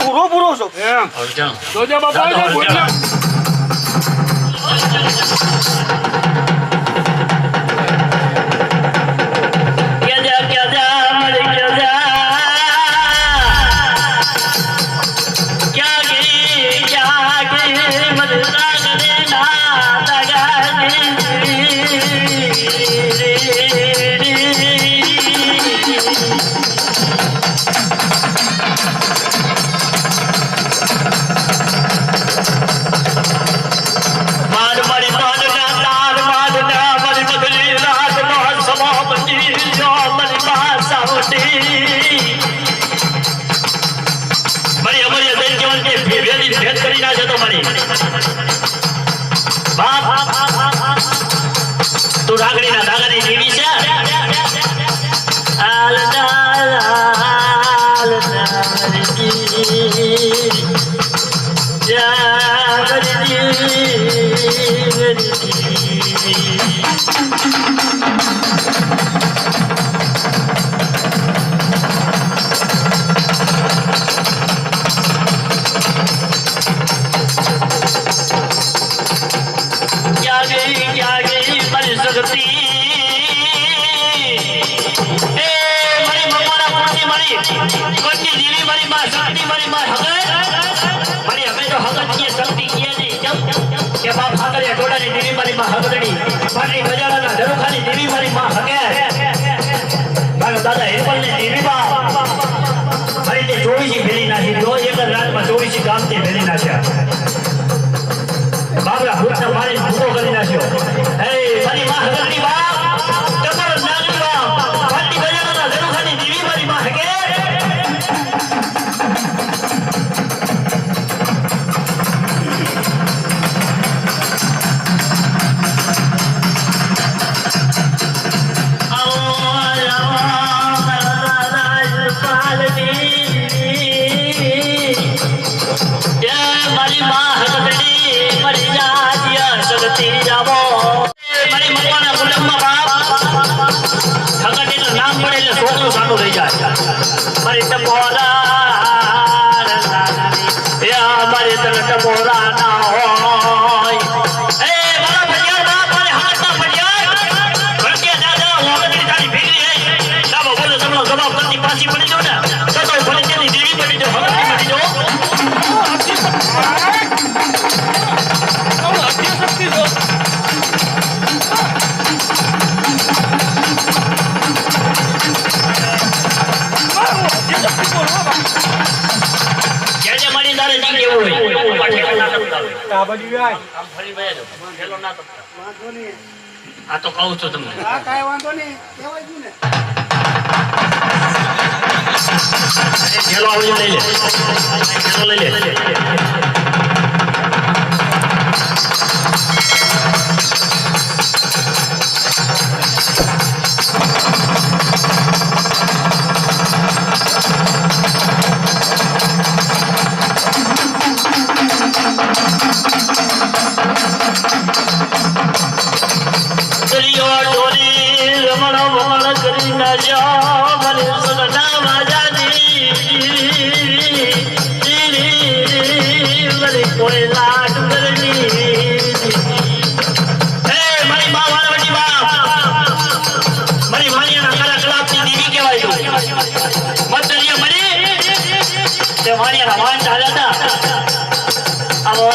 પૂરો પૂરો છો. એમ. જોજે બાપા તું રાગડીના ધાગાની દેવી છે આલના આલના શક્તિ એ મારી મમ્માના કુળની મારી કોટની દેવી મારી માં શક્તિ મારી માં હગર મારી અમે તો હગર છીએ શક્તિ છીએ નહીં કેમ? કે બાપ હાકરિયા ટોડાની દેવી મારી માં હગરણી પાટલી છોકરું સાનું થઈ જાય મારી આ બાજુ આય. આમ ફરી દો પેલો ના તો. વાંધો નહીં. આ તો કહું છું તમને. આ કાઈ વાંધો નહીં. કહેવાય ગયું ને? પેલો આવજો લઈ લે. પેલો લઈ લે. તે વાણિયાના વાણ ચાલ્યા આવો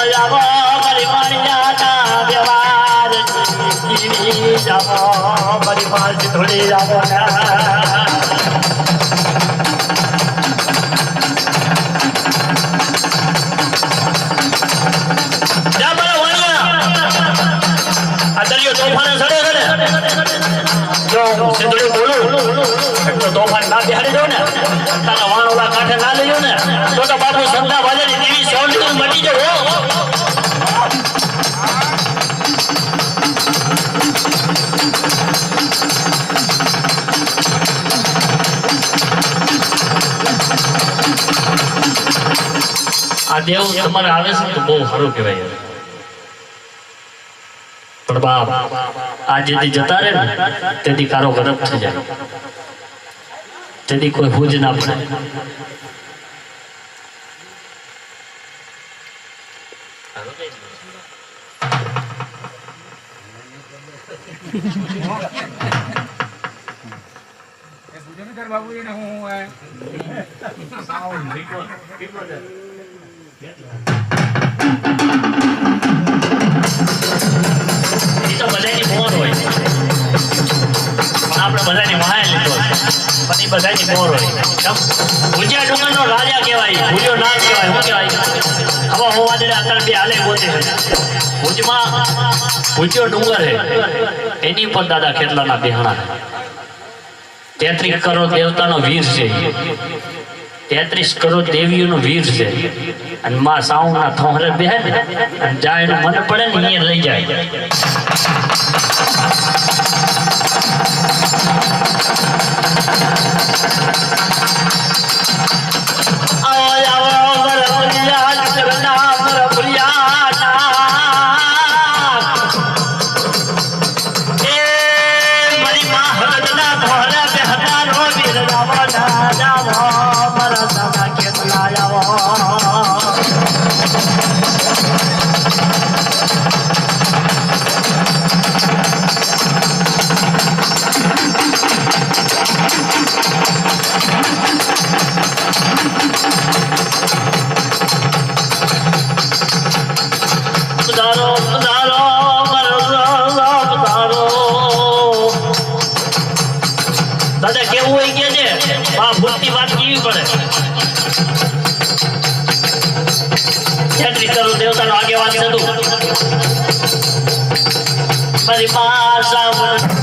જીવી તોફાન ના બિહાડી દો ને. તારા વાણોલા કાંઠે ના લઈ ને. તો તો બાપુ સંધા બાજાની દેવી સૌલી મટી જાવ આ દેવ તમારે આવે છે તો બહુ સારું કહેવાય. પણ બાપ, આ જેથી જતા રહે ને, તેથી કારો ગરબ થઈ જાય. તેથી કોઈ હુજ ના પડે બાબુ એને હું બધાની મોર હોય? ભુજિયા ડુંગરનો રાજા કહેવાય. ભુજિયો ના કહેવાય. શું કહેવાય? હવા હોવા અત્યારે બે હાલે ગોતે ભુજમાં ભુજિયો ડુંગર હે એની પર દાદા ખેતલાના બિહાણા તેત્રીસ કરોડ દેવતાનો વીર છે. તેત્રીસ કરોડ દેવીઓનો વીર છે. અને માં સાઉના થોહરે બેહે અને જાય મને પડે ને અહીંયા લઈ જાય. મારી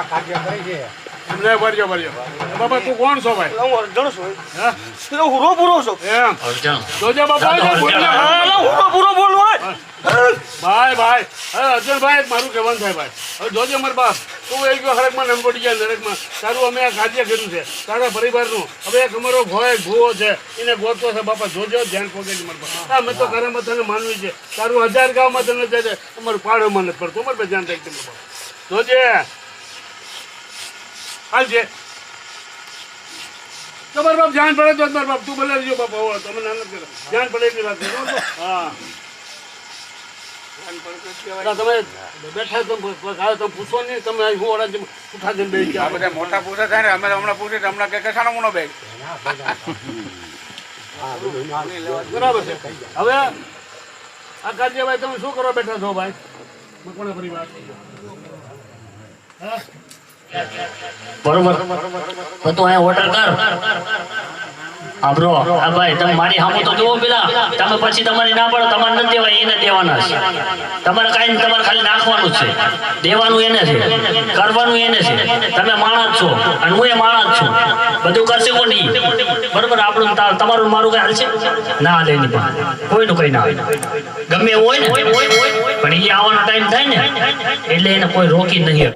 આ કાર્ય કરી છે. એમને ભરજો ભરજો. બાબા તું કોણ છો ભાઈ? હું અર્જણ છું. હે? હું હુરો પૂરો છું. એમ. અર્જુન જોજે બાપા જાતો, એ બોલને. જાતો. હા, હું પૂરો બોલું હોય ભાઈ ભાઈ. હવે અર્જુનભાઈ મારું કહેવાનું થાય ભાઈ. હવે જોજે મારા બાપ. તું એક હરકમાં નંગોડી ગયા નરકમાં તારું અમે આ કર્યું છે. તારા પરિવારનું. હવે એક અમારો ભોય ભૂવો છે. એને ગોતવો છે બાપા જોજો ધ્યાન પોકેટ મારા બાપ. હા મેં તો ઘરમાં તને માનવી છે. તારું હજાર ગામમાં તને જાય અમારું પાડોમાં નથી પડતું. અમારે ધ્યાન રાખજો બાપા. જોજે. હાલ છે તમારા બાપ જાન પડે તો જ બાપ. તું ભલે રહીજો બાપ હોવો તમે નાના કરો ધ્યાન પડે એટલી વાત કરો હા. તમે બેઠા તમે પૂછો નહીં તમે હું ઓરા ઉઠા જઈને બેસી ગયા. બધા મોટા પૂછે થાય ને અમે હમણાં પૂછીએ તો હમણાં કે કસાનો મોનો બેગ બરાબર છે. હવે આ તમે શું કરવા બેઠા છો ભાઈ? મકવાણા પરિવાર. હા? બરોબર. તો તું અહીંયા ઓર્ડર કર. હા હા ના પડો તમારે નથી તમારે કાંઈ નહીં, તમારે ખાલી નાખવાનું છે. દેવાનું એને કરવાનું એને છે. તમે માણસ છો. અને હું એ માણસ છું. બધું કરશે કોણ નહીં બરોબર આપણું તમારું મારું કઈ હાલશે ના હાલે એની પાસે. કોઈનું કઈ ના હાલે. ગમે હોય ને? પણ એ આવવાનો ટાઈમ થાય ને એટલે એને કોઈ રોકી નહીં એ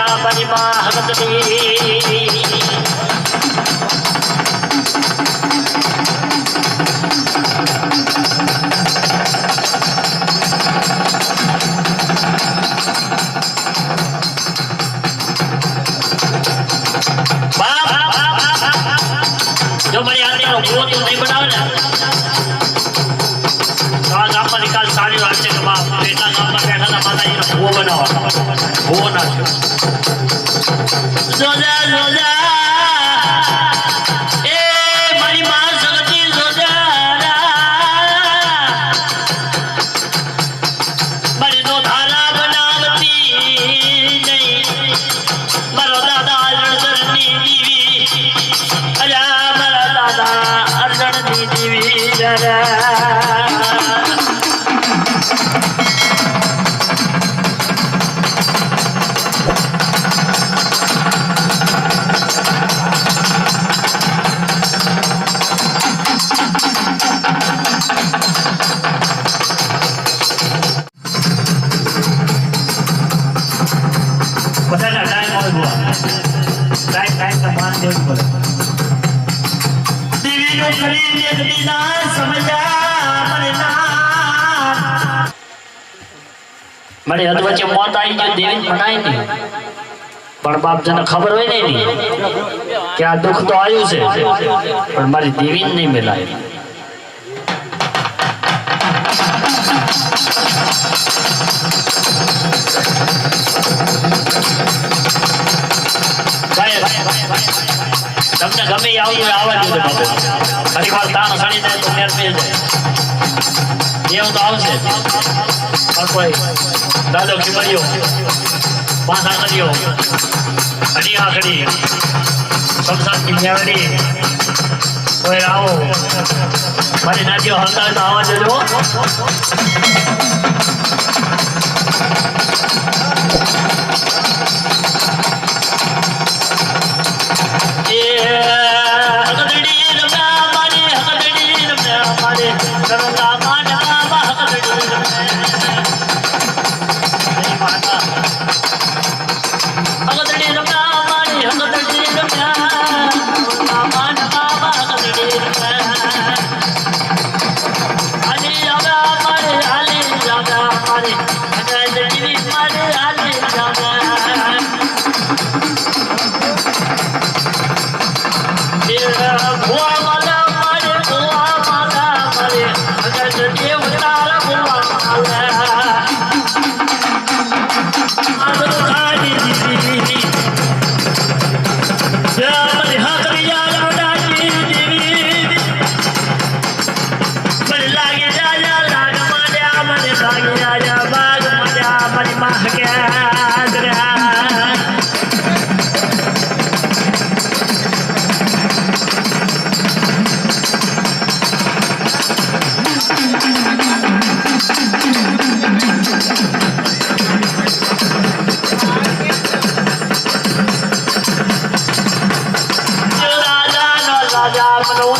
સકતી બાપ જો મારી આંટીનો ભૂવો તું નહીં ને તો આ ગામમાં નિકાલ સારી વાત છે કે પેટના ગામમાં બેઠા માતાજીનો ભૂવો બનાવવાનો ભૂવો નાખ્યો જોજા જોજા મારી હદ વચ્ચે મોત આવી ગયું દેવી મનાય નહીં. પણ બાપ જને ખબર હોય ને એની કે આ દુઃખ તો આવ્યું છે. પણ મારી દેવી નહીં મિલાય. ભાઈ. તમને ગમે એ આવવું હોય આવવા દો બાપુ. ઘણી વાર તાણ સડી જાય તો મેર પી જાય. એવું તો આવશે. પણ કોઈ દાદો પાંચ પાછા કર્યો અડી આખડી સંસારની મેળડી કોઈ આવો મારી નાદીઓ હલતા આવવા દેજો.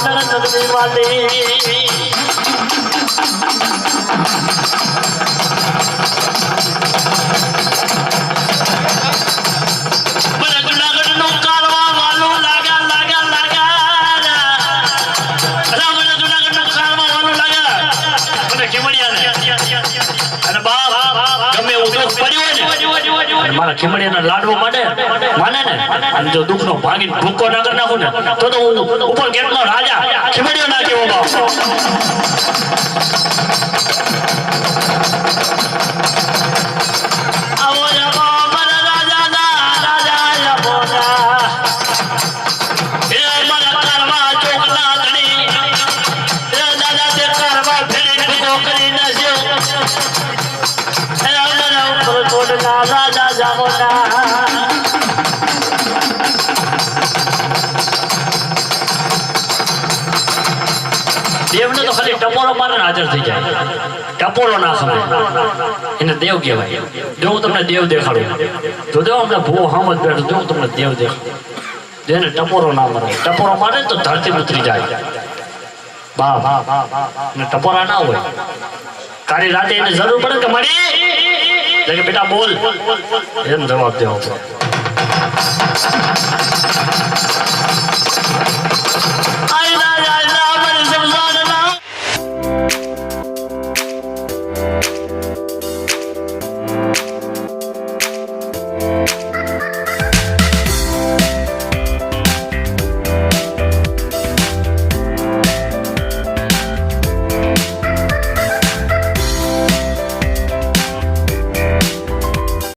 રાજા મને મારા ખીમડિયાના લાડવો માટે માને ને? અને જો દુઃખનો ભાગીને ભૂકો ના કરી નાખું ને, તો હું ઉપર ગેટનો રાજા ખીમડીઓ ના આવો દેવને તો ખાલી ટપોરો મારે હાજર થઈ જાય. ટપોરો ના સમય એને દેવ કહેવાય. જો હું તમને દેવ દેખાડું. જો દેવ અમને ભૂ હામ જ બેઠો, જો હું તમને દેવ દેખાડું. જેને ટપોરો ના મારે. ટપોરો મારે તો ધરતી ઉતરી જાય. બા બા બા ટપોરા ના હોય. તારી રાતે એને જરૂર પડે કે મળી કે બેટા બોલ એમ જવાબ દેવો પડે